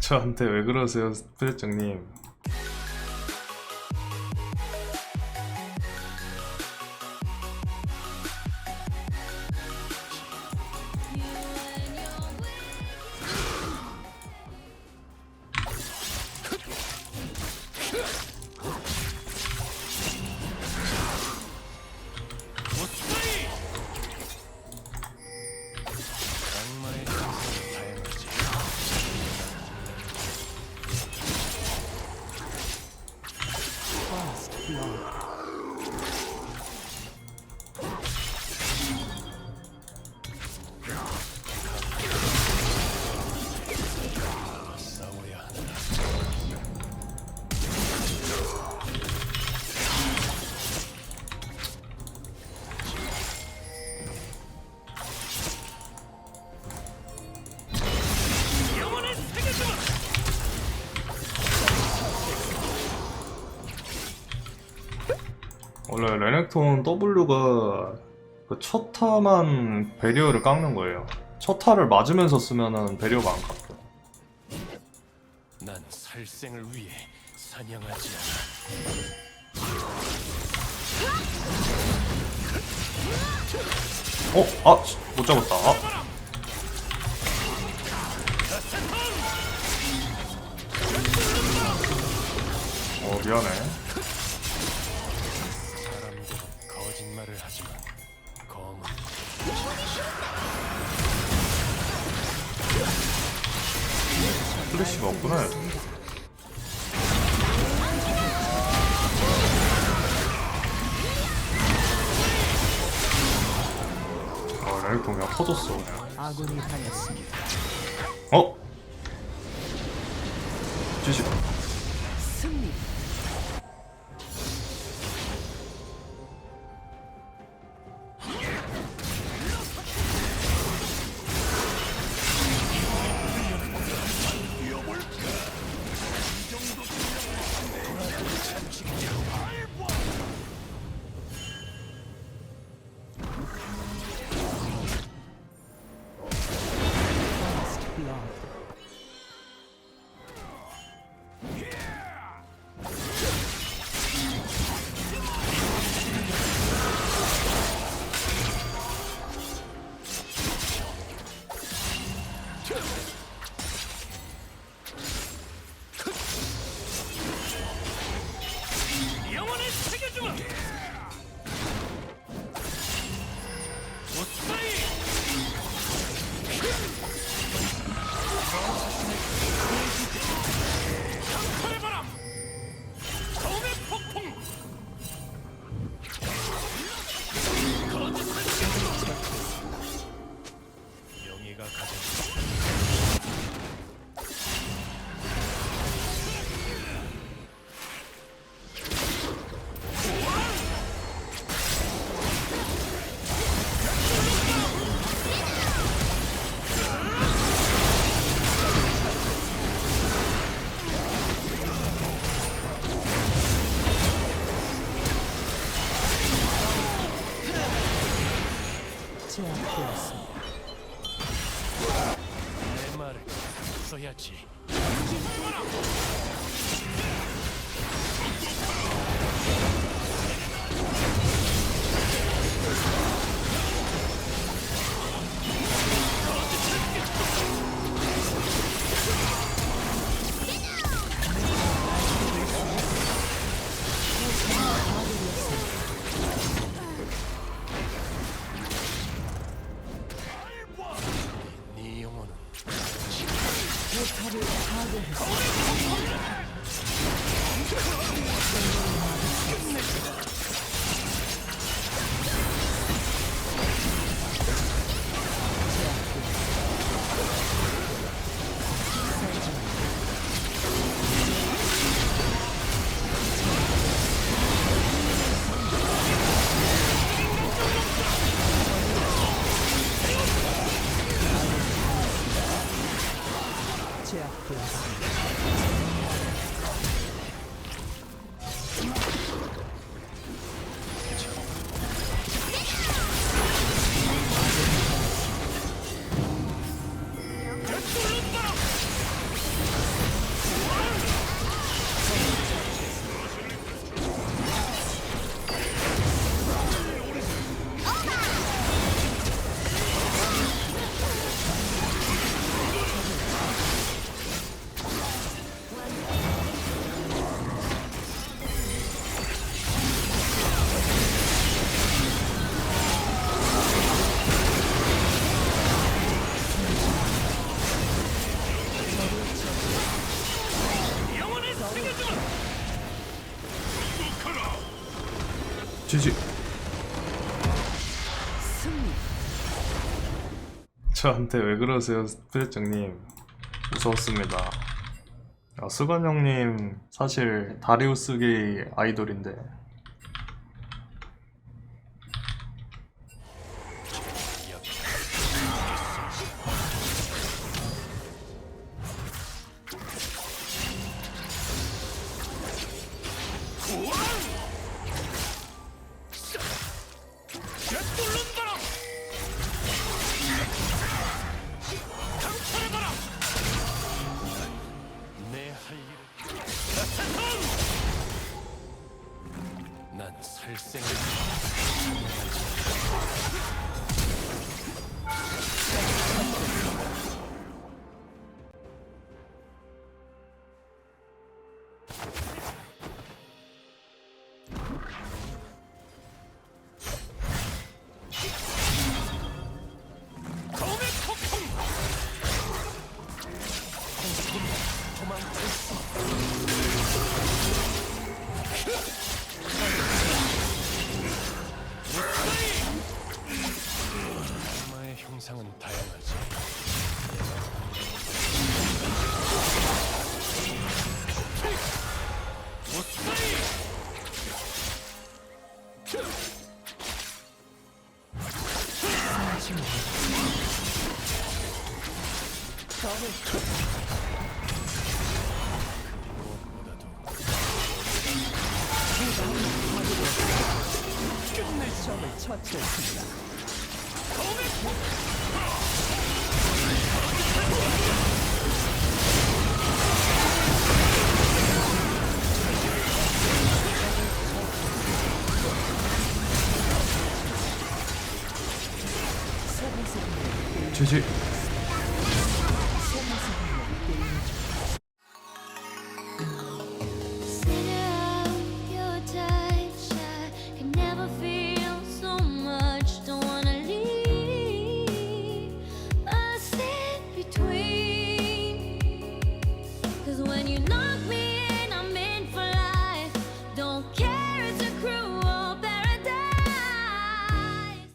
저한테 왜 그러세요, 스프레정님? 레넥톤 W가 그 첫 타만 베리어를 깎는 거예요. 첫 타를 맞으면서 쓰면은 베리어가 안 깎여. 난 살생을 위해 사냥하지 어? 아! 씨, 못 잡았다. 아. 어, 미안해. 플래시가 없구나. 어, 레넥톤 그냥 터졌어, 그냥. 아군이 당했습니다. 어? 찌시다. Kill. 써야지. 지지. 저한테 왜 그러세요, 스프레정님? 무서웠습니다. 아, 수건 형님 사실 다리우스계의 아이돌인데 난 살생을 적을 처치했습니다. 지지.